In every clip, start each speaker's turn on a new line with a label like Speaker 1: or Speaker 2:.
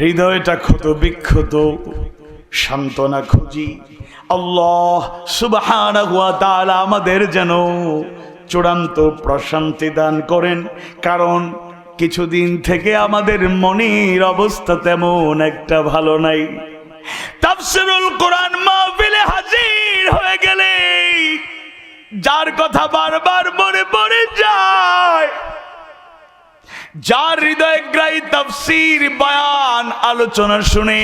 Speaker 1: হৃদয়টা ক্ষত বিক্ষত, সান্ত্বনা খুঁজি। আল্লাহ ওয়া আমাদের যেন চূড়ান্ত প্রশান্তি দান করেন, কারণ কিছুদিন থেকে আমাদের মনের অবস্থা তেমন একটা ভালো নাই। তাফসিরুল কোরআন মাহফিলে হাজির হয়ে গেলে, যার কথা বারবার মনে পড়ে যায় যার গ্রাহী তাফসির বয়ান আলোচনা শুনে।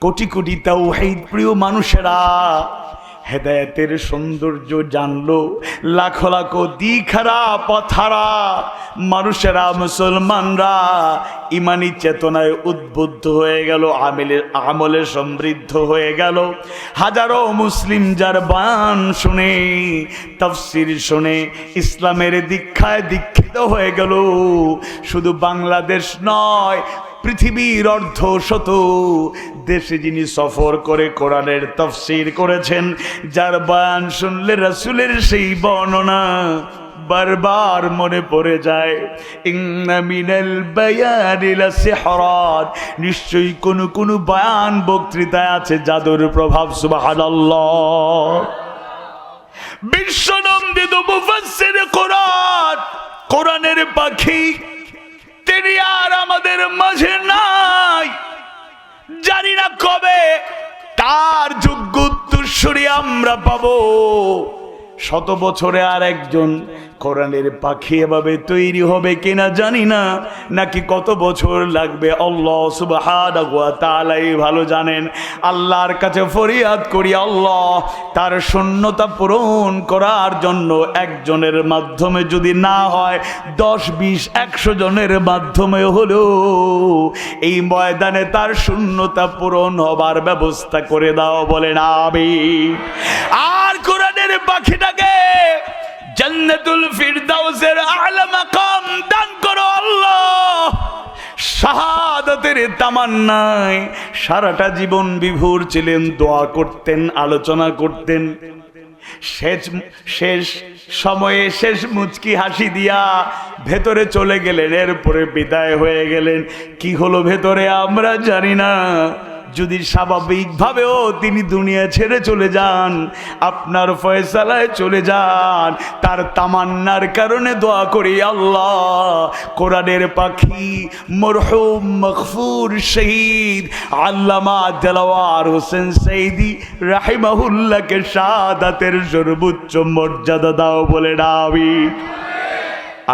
Speaker 1: কোটি কোটি তাও প্রিয় মানুষেরা হেদায়েতের সৌন্দর্য জানলো, লাখো লাখো দিখারা পথারা, মানুষেরা, মুসলমানরা ইমানি চেতনায় উদ্বুদ্ধ হয়ে গেল আমেলের আমলে সমৃদ্ধ হয়ে গেল। হাজারো মুসলিম যার বান শুনে, তফসির শুনে ইসলামের দীক্ষায় দীক্ষিত হয়ে গেল। শুধু বাংলাদেশ নয় পৃথিবীর অর্ধ শত দেশে যিনি সফর করে কোরআনের তফসির করেছেন, যার বয়ান শুনলে রাসুলের সেই বর্ণনা বারবার মনে পড়ে যায়। নিশ্চয়ই কোন কোন বয়ান বক্তৃতায় আছে জাদুর প্রভাব, সুবহানাল্লাহ। বিশ্বনন্দিত কোরআন। কোরআনের পাখি আমাদের মাঝে নাই। জানি না কবে, তার যোগ্য উত্তরসূরি আমরা পাবো। শত বছরে আর একজন কোরআনের পাখি এভাবে তৈরি হবে কিনা জানি না। নাকি কত বছর লাগবে? আল্লাহ তাআলাই ভালো জানেন। আল্লাহর কাছে ফরিয়াদ করি, আল্লাহ তার শূন্যতা পূরণ করার জন্য একজনের মাধ্যমে যদি না হয়, দশ, বিশ, একশো জনের মাধ্যমে হলেও এই ময়দানে তার শূন্যতা পূরণ হবার ব্যবস্থা করে দাও, বলেন আমি আর কোরআনের পাখিটাকে জান্নাতুল ফিরদাউসের আলা মাকাম, দান করো আল্লাহ। শাহাদাতের তামান্নায় সারাটা জীবন বিভোর ছিলেন, দোয়া করতেন, আলোচনা করতেন। শেষ শেষ সময়ে শেষ মুচকি হাসি দিয়া ভেতরে চলে গেলেন, এরপরে বিদায় হয়ে গেলেন। কি হলো ভেতরে আমরা জানি না। যদি স্বাভাবিকভাবেও তিনি দুনিয়া ছেড়ে চলে যান, আপনার ফয়সালায় চলে যান, তার তামান্নার কারণে দোয়া করি আল্লাহ। কোরআনের পাখি, মরহুম মকফুর শহীদ, আল্লামা দেলাওয়ার হোসেন সৈদি রাহিমাহুল্লাহকে সাদাতের সর্বোচ্চ মর্যাদা দাও বলে ডাবি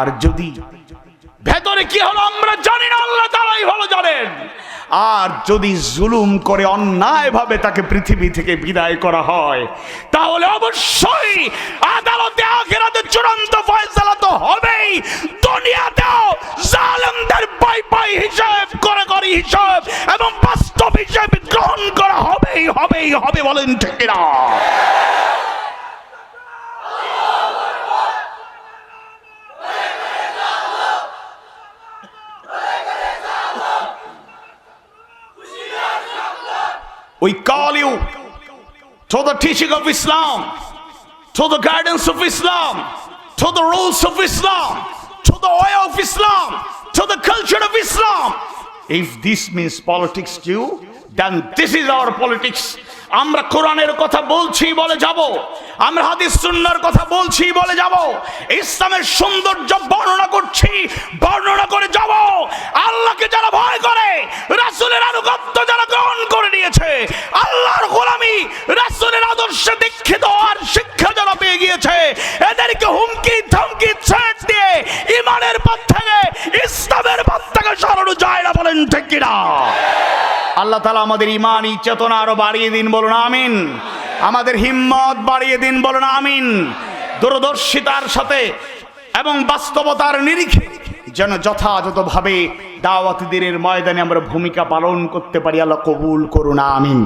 Speaker 1: আর যদি ভেতরে কি হলো আমরা জানি না, আল্লাহ ভালো জানেন আর যদি জুলুম করে অন্যায়ভাবে তাকে পৃথিবী থেকে বিদায় করা হয়, তাহলে অবশ্যই আদালতে আখেরাতে চূড়ান্ত ফয়সালা তো হবেই। দুনিয়াতেও জালেমদের পাই পাই হিসাব, করে করে হিসাব এবং বাস্তব হিসাব গ্রহণ করা হবেই হবেই, হবে বলেন ঠিক না We call you to the teaching of Islam, to the guidance of Islam, to the rules of Islam, to the way of Islam, to the culture of Islam. If this means politics to you, then this is our politics. আমরা কোরআনের কথা বলছি বলে যাব আমরা হাদিস সুন্নার কথা বলছি বলে যাব ইসলামের সৌন্দর্য বর্ণনা করছি বর্ণনা করে যাব আল্লাহকে যারা ভয় করে রাসূলের আনুগত্য নিয়েছে আল্লাহর গোলামি রাসূলের আদর্শে দীক্ষিত আর শিক্ষা যারা পেয়ে গিয়েছে। এদেরকে হুমকি, ধমকি থ্রেট দিয়ে ইমানের পথ থেকে, ইসলামের পথ থেকে সরানো যায় না বলেন ঠিক কিনা? আল্লাহ তালা আমাদের ইমানই চেতনা আরও বাড়িয়ে দিন বলুন, আমিন। আমাদের হিম্মত বাড়িয়ে দিন বলুন, আমিন। দূরদর্শিতার সাথে এবং বাস্তবতার নিরিখে যেন যথাযথভাবে দাওয়াতি দিনের ময়দানে আমরা ভূমিকা পালন করতে পারি আল্লাহ কবুল করুন আমিন।